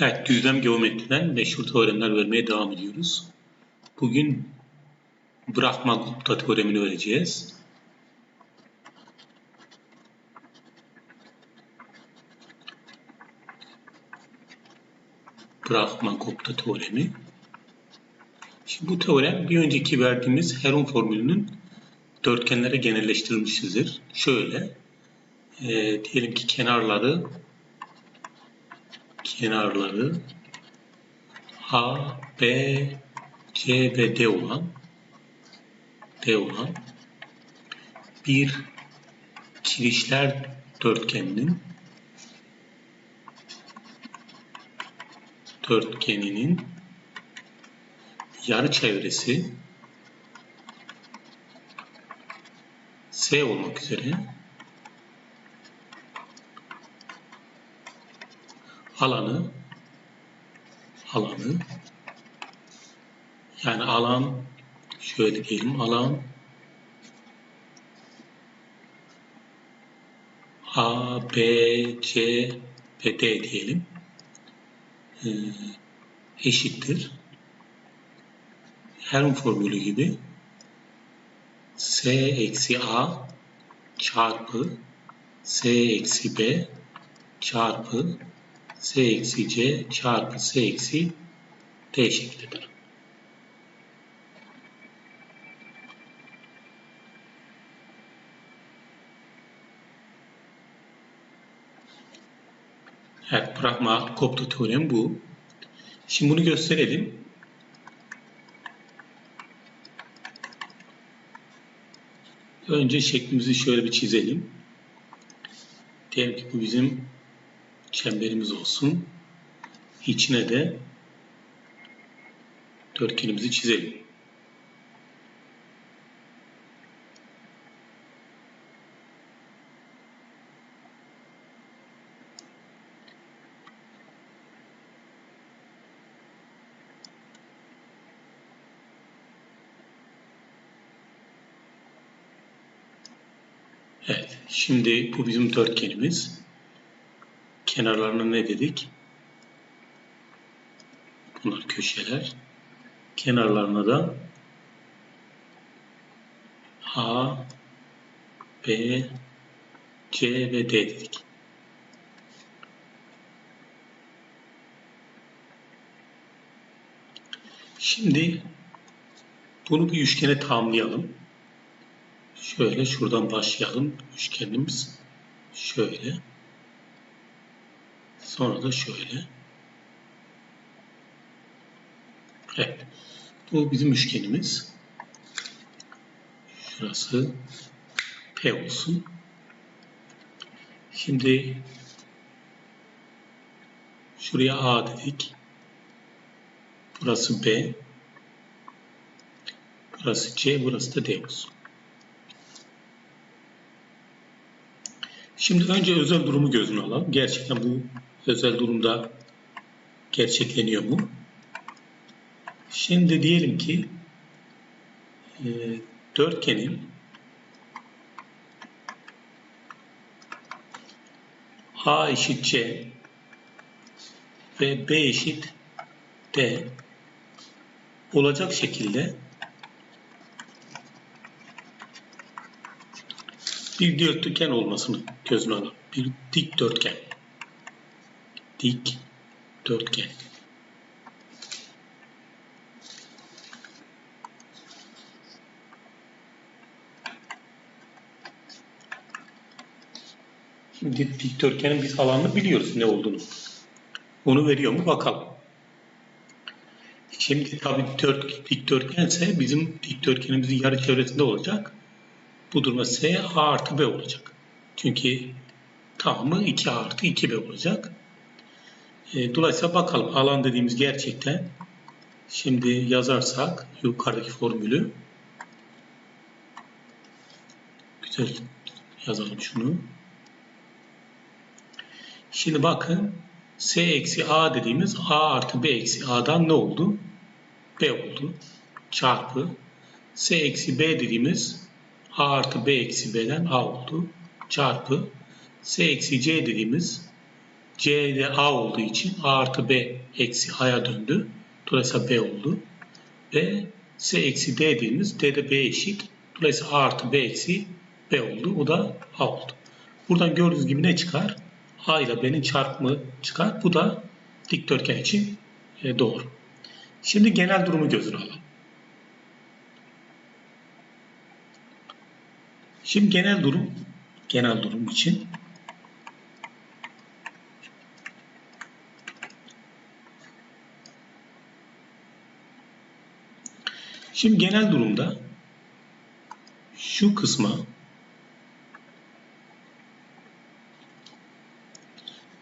Evet, düzlem geometriden meşhur teoremler vermeye devam ediyoruz. Bugün Brahma-Gupta teoremini vereceğiz. Brahma-Gupta teoremi. Şimdi bu teorem bir önceki verdiğimiz Heron formülünün dörtgenlere genelleştirilmişizdir. Şöyle, e, diyelim ki kenarları kenarları A, B, C ve D olan D olan bir kirişler dörtgeninin dörtgeninin yarı çevresi S olmak üzere alanı alanı. Yani alan şöyle diyelim alan. A, B, C ve D diyelim. Ee, eşittir. Helm formülü gibi S eksi A çarpı S eksi B çarpı S eksi C çarpı S eksi D şeklidir. Evet, Brahma Kopta teoremi bu. Şimdi bunu gösterelim. Önce şeklimizi şöyle bir çizelim. Diyelim ki bu bizim çemberimiz olsun. İçine de dörtgenimizi çizelim. Evet, şimdi bu bizim dörtgenimiz. Kenarlarına ne dedik? Bunlar köşeler. Kenarlarına da A, B, C ve D dedik. Şimdi bunu bir üçgene tamamlayalım. Şöyle şuradan başlayalım. Üçgenimiz şöyle. Sonra da şöyle. Evet. Bu bizim üçgenimiz. Şurası P olsun. Şimdi şuraya A dedik. Burası B. Burası C, burası da D olsun. Şimdi önce özel durumu gözüne alalım. Gerçekten bu özel durumda gerçekleniyor mu? Şimdi diyelim ki e, dörtgenin A eşit C ve B eşit D olacak şekilde bir dörtgen olmasını gözüne alalım. Bir dik dörtgen. Dik dörtgen. Şimdi dikdörtgenin biz alanını biliyoruz ne olduğunu. Onu veriyor mu bakalım. Şimdi tabi dikdörtgense bizim dikdörtgenimizin yarı çevresinde olacak. Bu durumda S A artı B olacak. Çünkü tamamı 2 A artı 2B olacak. E, dolayısıyla bakalım alan dediğimiz gerçekten şimdi yazarsak yukarıdaki formülü güzel yazalım şunu. Şimdi bakın S eksi A dediğimiz A artı B eksi A'dan ne oldu? B oldu. Çarpı S eksi B dediğimiz A artı B eksi B'den A oldu. Çarpı S eksi C dediğimiz C'de A olduğu için A artı B eksi A'ya döndü. Dolayısıyla B oldu. Ve S eksi D dediğimiz D'de B eşit. Dolayısıyla A artı B eksi B oldu. O da A oldu. Buradan gördüğünüz gibi ne çıkar? A ile B'nin çarpımı çıkar. Bu da dikdörtgen için e, doğru. Şimdi genel durumu gözüne alalım. Şimdi genel durum genel durum için Şimdi genel durumda şu kısma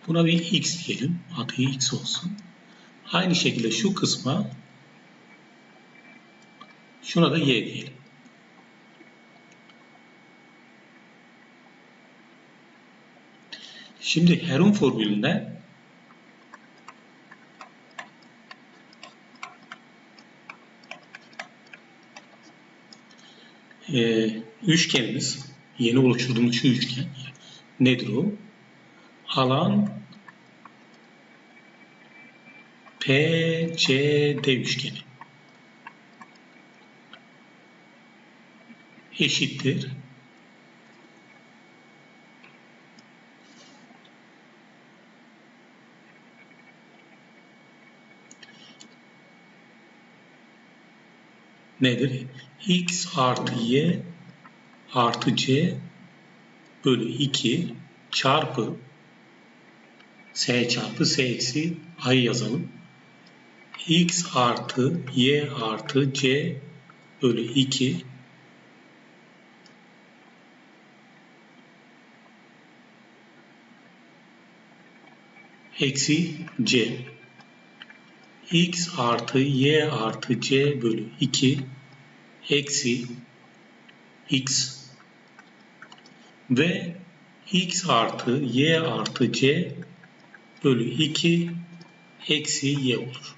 buna bir x diyelim. Adı x olsun. Aynı şekilde şu kısma şuna da y diyelim. Şimdi Heron formülünden e, üçgenimiz yeni oluşturduğumuz şu üçgen nedir o? Alan PCD üçgeni eşittir. Nedir? x artı y artı c bölü 2 çarpı s çarpı s eksi a'yı yazalım x artı y artı c bölü 2 eksi c x artı y artı c bölü 2 eksi x ve x artı y artı c bölü 2 eksi y olur.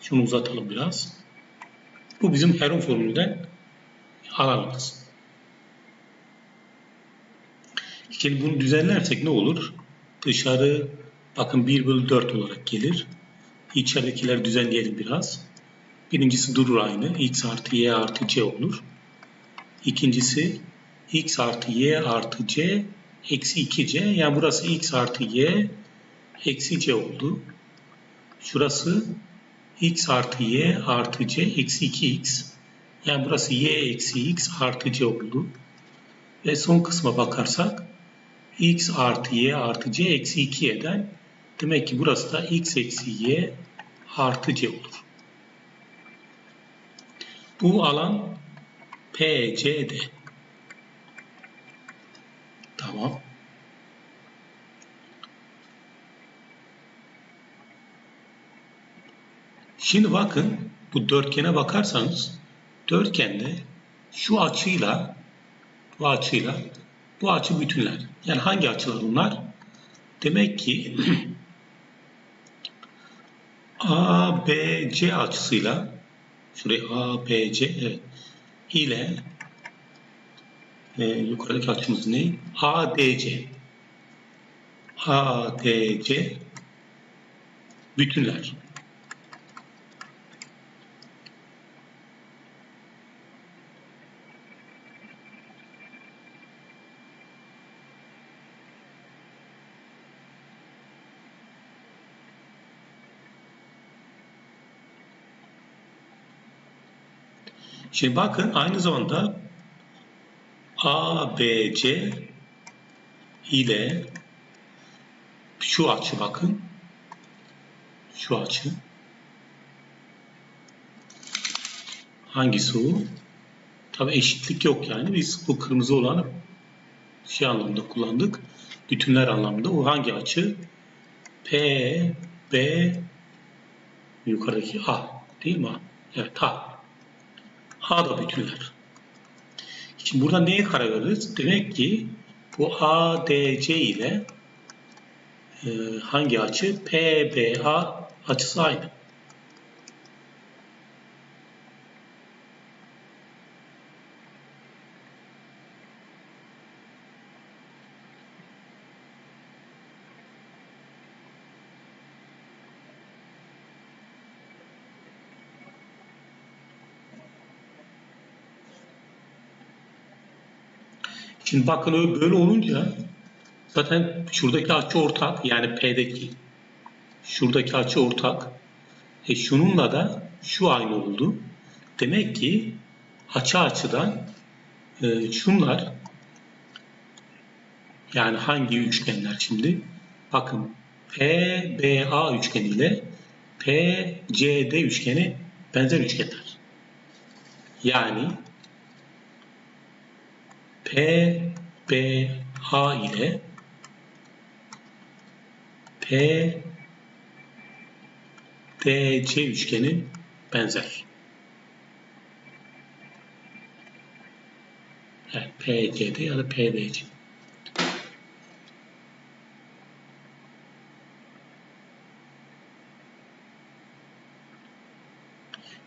Şunu uzatalım biraz. Bu bizim Heron formülünden alanımız. Şimdi bunu düzenlersek ne olur? Dışarı bakın 1 bölü 4 olarak gelir. İçeridekileri düzenleyelim biraz. Birincisi durur aynı. x artı y artı c olur. İkincisi x artı y artı c eksi 2c. Yani burası x artı y eksi c oldu. Şurası x artı y artı c eksi 2x. Yani burası y eksi x artı c oldu. Ve son kısma bakarsak x artı y artı c eksi 2 eden demek ki burası da x eksi y artı c olur. Bu alan PCD. Tamam. Şimdi bakın bu dörtgene bakarsanız dörtgende şu açıyla bu açıyla bu açı bütünler. Yani hangi açılar bunlar? Demek ki ABC açısıyla şuraya ABC evet, ile e, yukarıdaki açımız ne? ADC ADC bütünler. Şimdi bakın aynı zamanda ABC ile şu açı bakın. Şu açı. Hangisi o? Tabi eşitlik yok yani. Biz bu kırmızı olanı şey anlamda kullandık. Bütünler anlamında. O hangi açı? P, B, yukarıdaki A. Değil mi? Evet A. A da bütünler. Şimdi burada neye karar veririz? Demek ki bu ADC ile e, hangi açı? PBA açısı aynı. Şimdi bakın öyle- böyle olunca zaten şuradaki açı ortak yani P'deki şuradaki açı ortak. E şununla da şu aynı oldu. Demek ki açı açıdan e, şunlar yani hangi üçgenler şimdi? Bakın PBA üçgeni ile PCD üçgeni benzer üçgenler. Yani PBA ile PDC üçgeni benzer. Evet, PCD ya da PDC.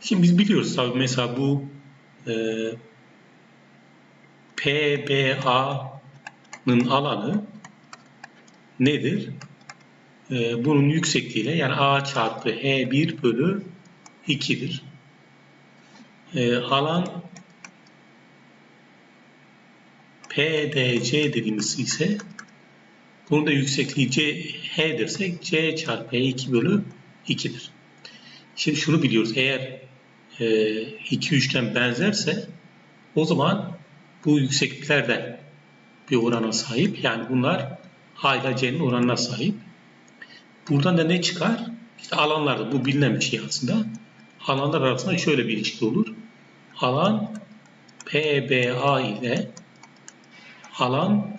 Şimdi biz biliyoruz tabii mesela bu e, PBA'nın alanı nedir? E, bunun yüksekliğiyle yani A çarpı E1 bölü 2'dir. E, alan PDC dediğimiz ise bunun da yüksekliği C, H dersek C çarpı E2 bölü 2'dir. Şimdi şunu biliyoruz. Eğer e, iki üçgen benzerse o zaman bu yüksekliklerden bir orana sahip. Yani bunlar A C'nin oranına sahip. Buradan da ne çıkar? İşte alanlarda bu bilinen bir şey aslında. Alanlar arasında şöyle bir ilişki olur. Alan PBA ile alan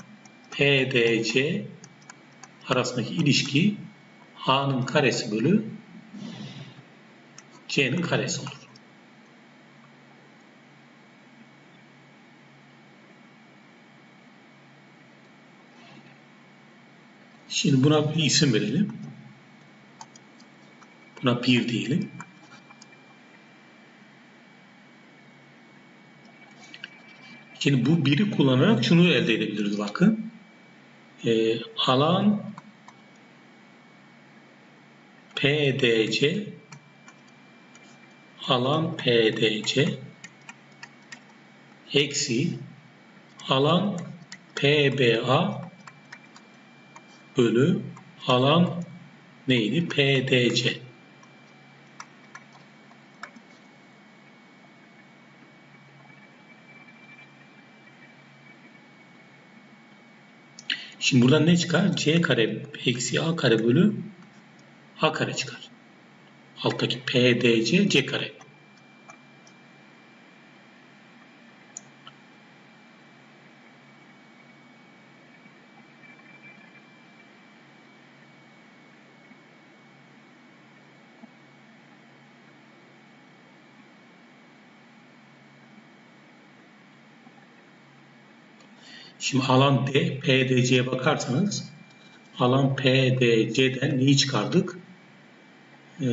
PDC arasındaki ilişki A'nın karesi bölü C'nin karesi olur. Şimdi buna bir isim verelim. Buna 1 diyelim. Şimdi bu biri kullanarak şunu elde edebiliriz bakın. Ee, alan PDC alan PDC eksi alan PBA bölü alan neydi? PDC. Şimdi buradan ne çıkar? C kare eksi A kare bölü A kare çıkar. Alttaki PDC C kare. Şimdi alan D, PDC'ye bakarsanız alan PDC'den neyi çıkardık? Ee,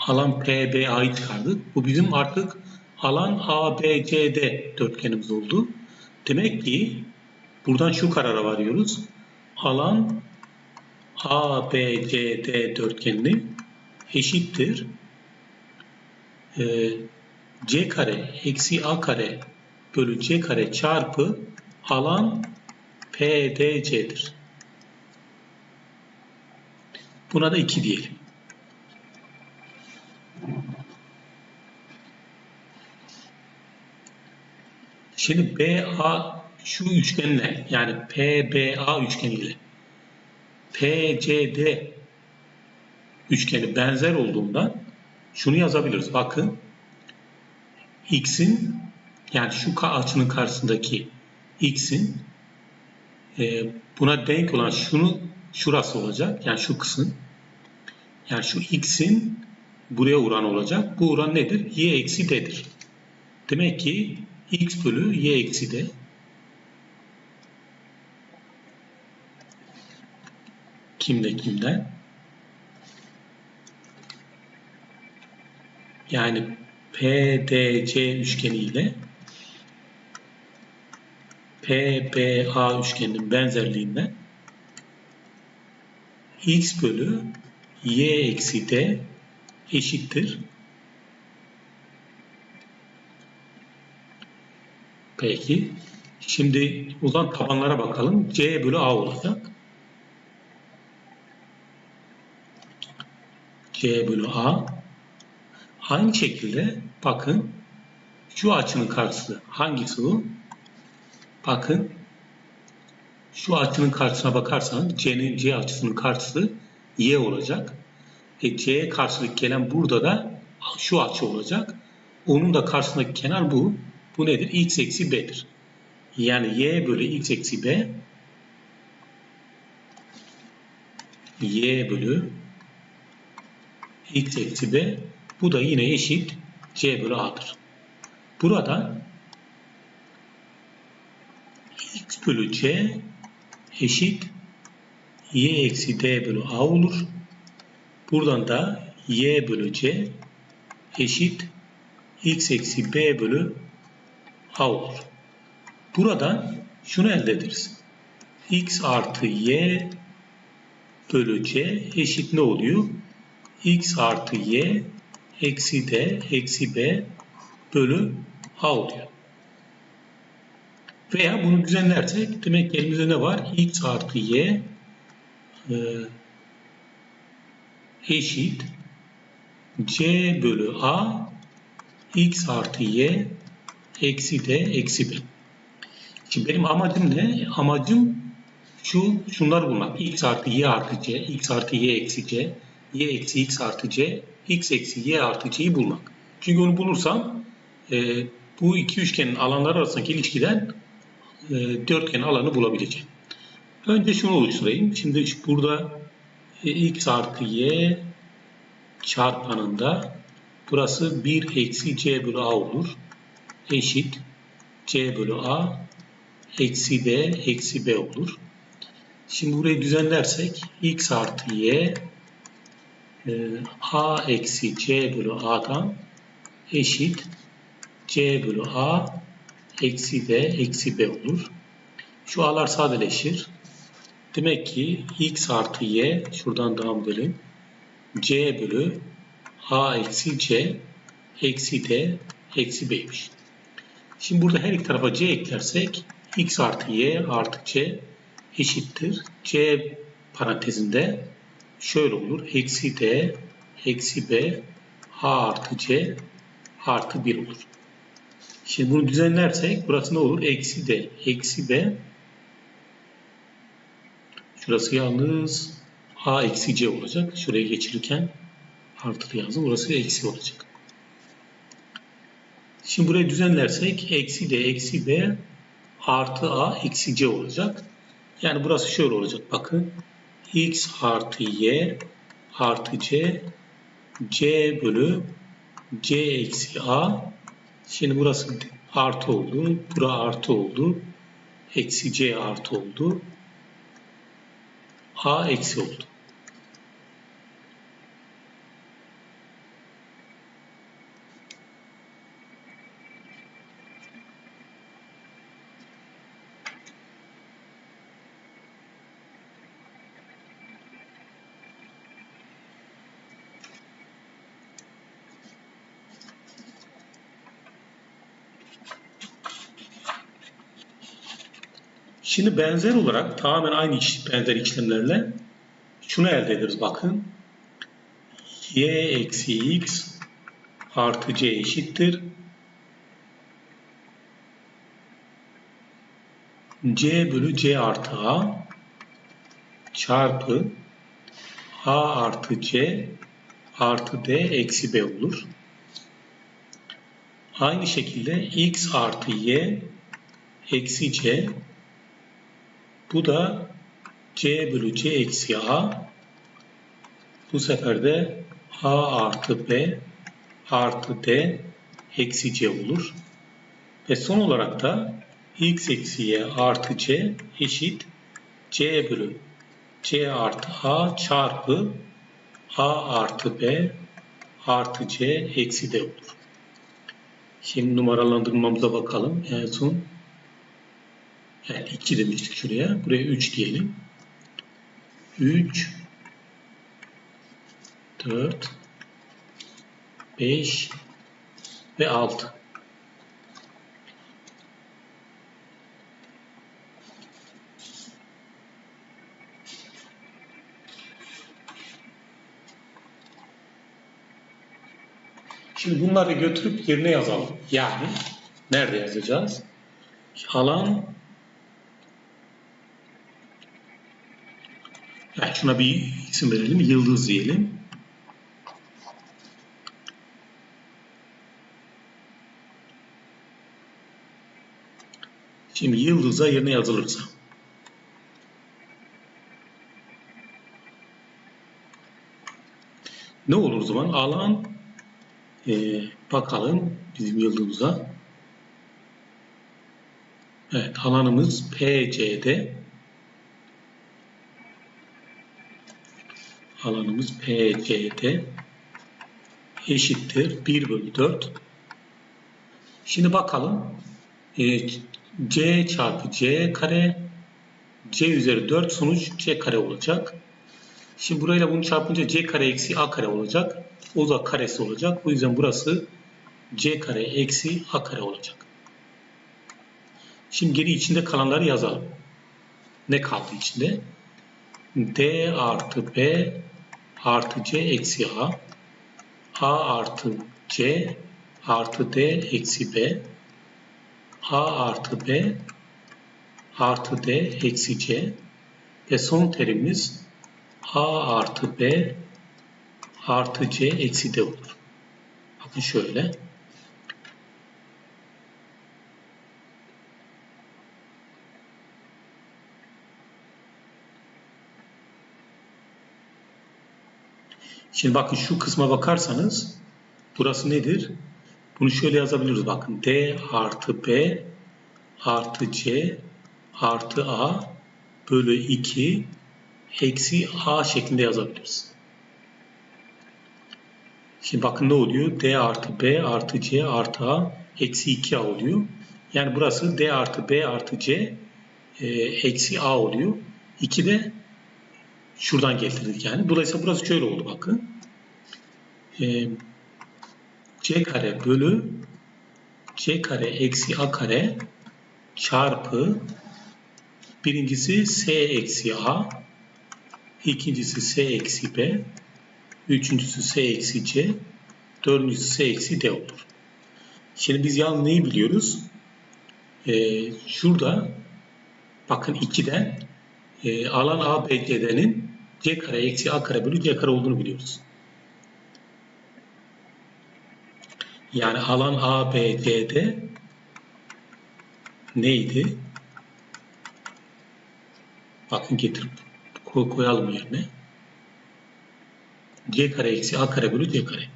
alan PBA'yı çıkardık. Bu bizim artık alan ABCD dörtgenimiz oldu. Demek ki buradan şu karara varıyoruz. Alan ABCD dörtgenini eşittir. Ee, C kare eksi A kare bölü C kare çarpı alan PDC'dir. Buna da 2 diyelim. Şimdi BA şu üçgenle yani PBA üçgeniyle PCD üçgeni benzer olduğundan şunu yazabiliriz. Bakın x'in yani şu açının karşısındaki x'in e, buna denk olan şunu şurası olacak. Yani şu kısım. Yani şu x'in buraya oran olacak. Bu oran nedir? y eksi d'dir. Demek ki x bölü y eksi d kimde kimden? Yani PDC üçgeni ile PBA üçgeninin benzerliğinden x bölü y eksi d eşittir. Peki. Şimdi buradan tabanlara bakalım. C bölü A olacak. C bölü A. Aynı şekilde bakın şu açının karşısı hangisi bu? Bakın şu açının karşısına bakarsanız C'nin C açısının karşısı Y olacak. E, C'ye karşılık gelen burada da şu açı olacak. Onun da karşısındaki kenar bu. Bu nedir? X eksi B'dir. Yani Y bölü X eksi B Y bölü X eksi B bu da yine eşit C bölü A'dır. Burada X bölü C eşit Y eksi D bölü A olur. Buradan da Y bölü C eşit X eksi B bölü A olur. Buradan şunu elde ederiz. X artı Y bölü C eşit ne oluyor? X artı Y eksi D eksi B bölü A oluyor. Veya bunu düzenlersek demek ki elimizde ne var? X artı Y e, eşit C bölü A X artı Y eksi D eksi B. Şimdi benim amacım ne? Amacım şu, şunları bulmak. X artı Y artı C, X artı Y eksi C, Y eksi X artı C, X eksi Y artı C'yi bulmak. Çünkü onu bulursam e, bu iki üçgenin alanları arasındaki ilişkiden e, dörtgen alanı bulabileceğim. Önce şunu oluşturayım. Şimdi burada e, X artı Y çarpanında burası 1 eksi C bölü A olur. Eşit C bölü A eksi D eksi B olur. Şimdi burayı düzenlersek x artı y e, a eksi c bölü a'dan eşit c bölü a eksi d eksi b olur. Şu a'lar sadeleşir. Demek ki x artı y şuradan devam edelim. c bölü a eksi c eksi d eksi b'ymiş. Şimdi burada her iki tarafa c eklersek x artı y artı c eşittir. c parantezinde şöyle olur. Eksi d eksi b a artı c artı 1 olur. Şimdi bunu düzenlersek burası ne olur? Eksi d eksi b şurası yalnız a eksi c olacak. Şuraya geçirirken artı yazdım. Burası eksi olacak. Şimdi burayı düzenlersek eksi d eksi b artı a eksi c olacak. Yani burası şöyle olacak. Bakın x artı y artı c c bölü c eksi a. Şimdi burası artı oldu. Bura artı oldu. Eksi c artı oldu. a eksi oldu. Şimdi benzer olarak tamamen aynı iş, benzer işlemlerle şunu elde ederiz bakın. y eksi x artı c eşittir. c bölü c artı a çarpı a artı c artı d eksi b olur. Aynı şekilde x artı y eksi c bu da c bölü c eksi a. Bu sefer de a artı b artı d eksi c olur. Ve son olarak da x eksi y artı c eşit c bölü c artı a çarpı a artı b artı c eksi d olur. Şimdi numaralandırmamıza bakalım. En son yani 2 demiştik şuraya. Buraya 3 diyelim. 3 4 5 ve 6. Şimdi bunları götürüp yerine yazalım. Yani nerede yazacağız? Alan yani şuna bir isim verelim. Yıldız diyelim. Şimdi yıldıza yerine yazılırsa. Ne olur o zaman? Alan e, bakalım bizim yıldızımıza. Evet alanımız PC'de. Alanımız PC'de eşittir 1 bölü 4. Şimdi bakalım. E, C çarpı C kare C üzeri 4 sonuç C kare olacak. Şimdi burayla bunu çarpınca C kare eksi A kare olacak. O da karesi olacak. O yüzden burası C kare eksi A kare olacak. Şimdi geri içinde kalanları yazalım. Ne kaldı içinde? D artı B artı C eksi A A artı C artı D eksi B A artı B artı D eksi C ve son terimimiz A artı B artı C eksi D olur. Bakın şöyle. Şimdi bakın şu kısma bakarsanız burası nedir? Bunu şöyle yazabiliriz bakın. D artı B artı C artı A bölü 2 eksi A şeklinde yazabiliriz. Şimdi bakın ne oluyor? D artı B artı C artı A eksi 2A oluyor. Yani burası D artı B artı C e, eksi A oluyor. 2 de şuradan getirdik yani. Dolayısıyla burası şöyle oldu bakın. E, C kare bölü C kare eksi A kare çarpı birincisi S eksi A ikincisi S eksi B üçüncüsü S eksi C dördüncüsü S eksi D olur. Şimdi biz yalnız neyi biliyoruz? Ee, şurada bakın 2'den e, alan A, B, C'denin C kare eksi A kare bölü C kare olduğunu biliyoruz. Yani alan A, B, C'de neydi? Bakın getirip koy, koyalım yerine. C kare eksi A kare bölü C kare.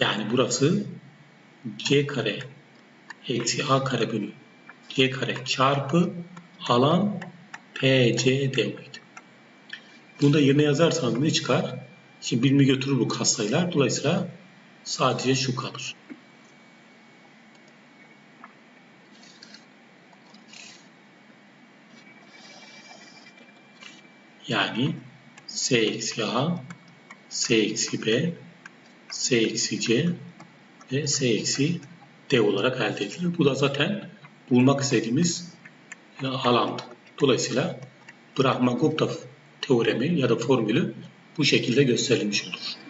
Yani burası C kare eksi A kare bölü C kare çarpı alan PCD miydi? Bunu da yerine yazarsanız ne çıkar? Şimdi birimi götürür bu katsayılar. Dolayısıyla sadece şu kalır. Yani S eksi A, S eksi B, S eksi C ve S eksi D olarak elde edilir. Bu da zaten bulmak istediğimiz e, alandı. Dolayısıyla Brahma-Gupta teoremi ya da formülü bu şekilde gösterilmiş olur.